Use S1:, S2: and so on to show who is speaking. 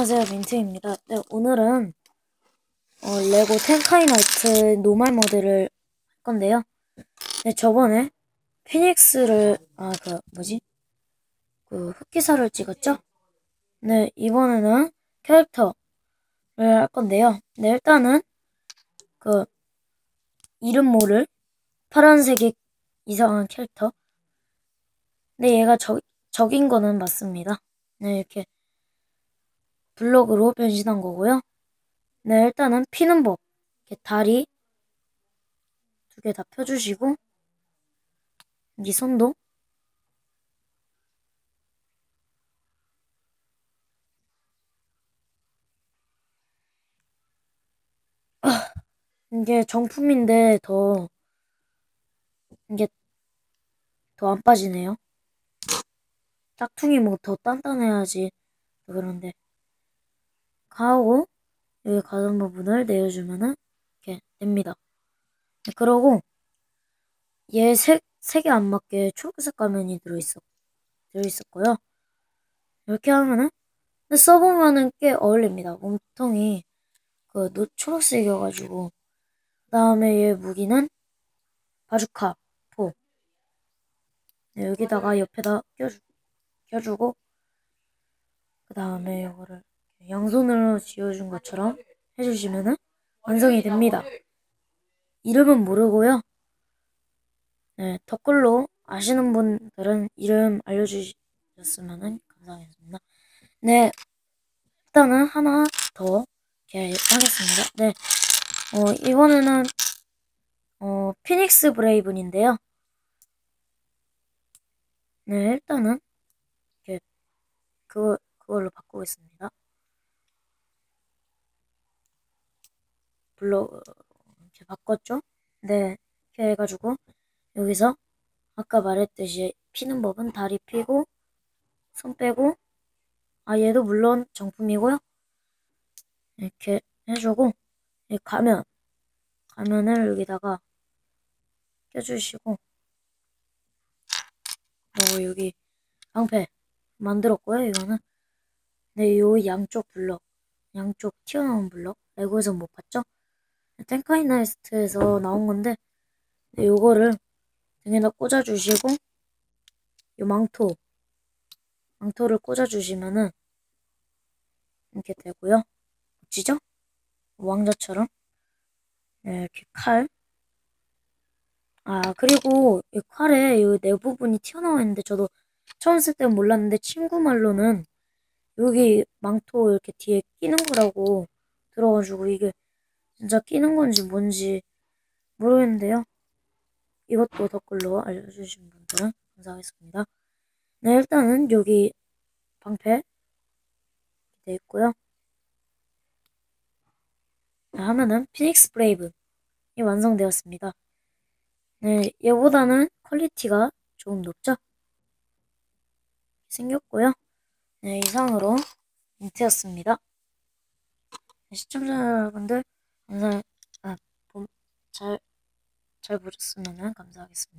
S1: 안녕하세요 민트입니다. 네 오늘은 어, 레고 텐카이 나이트 노말 모드를 할 건데요. 네 저번에 피닉스를 아 그 뭐지 그 흑기사를 찍었죠? 네 이번에는 캐릭터를 할 건데요. 네 일단은 그 이름 모를 파란색의 이상한 캐릭터. 네 얘가 적 적인 거는 맞습니다. 네 이렇게 블록으로 변신한 거고요. 네, 일단은 피는 법. 이렇게 다리 두 개 다 펴주시고 이 손도 아, 이게 정품인데 더 이게 더 안 빠지네요. 짝퉁이 뭐 더 단단해야지 그런데 가 하고 여기 가던 부분을 내려주면은 이렇게 됩니다. 네, 그러고 얘 색, 색에 안 맞게 초록색 가면이 들어있어 들어있었고요. 이렇게 하면은 근데 써보면은 꽤 어울립니다. 몸통이 그 노, 초록색이어가지고 그 다음에 얘 무기는 바주카 포 네, 여기다가 옆에다 껴주, 껴주고 그 다음에 이거를 양손으로 쥐어준 것처럼 해주시면 완성이 됩니다. 이름은 모르고요. 네, 댓글로 아시는 분들은 이름 알려주셨으면 감사하겠습니다. 네, 일단은 하나 더 하겠습니다. 네, 어, 이번에는 어, 피닉스 브레이븐인데요. 네, 일단은 이렇게 그거, 그걸로 바꾸고 있습니다. 블록 이렇게 바꿨죠? 네, 이렇게 해가지고 여기서 아까 말했듯이 피는 법은 다리 피고 손 빼고 아 얘도 물론 정품이고요. 이렇게 해주고 가면 가면을 여기다가 껴주시고 그리고 여기 방패 만들었고요. 이거는 네, 요 양쪽 블럭 양쪽 튀어나온 블럭 레고에서 못 봤죠? 텐카이나이스트에서 나온 건데 네, 요거를 등에다 꽂아주시고 요 망토 망토를 꽂아주시면은 이렇게 되고요. 멋지죠? 왕자처럼 네, 이렇게 칼. 아 그리고 이 칼에 이내 부분이 튀어나와 있는데 저도 처음 쓸 때는 몰랐는데 친구 말로는 여기 망토 이렇게 뒤에 끼는 거라고 들어가지고 이게 진짜 끼는 건지 뭔지 모르겠는데요. 이것도 댓글로 알려주신 분들은 감사하겠습니다. 네, 일단은 여기 방패 되어 있고요. 네, 하면은 피닉스 브레이브 이 완성되었습니다. 네, 얘보다는 퀄리티가 조금 높죠? 생겼고요. 네, 이상으로 인트였습니다. 네, 시청자 여러분들 감사, 아, 잘, 잘 보셨으면 감사하겠습니다.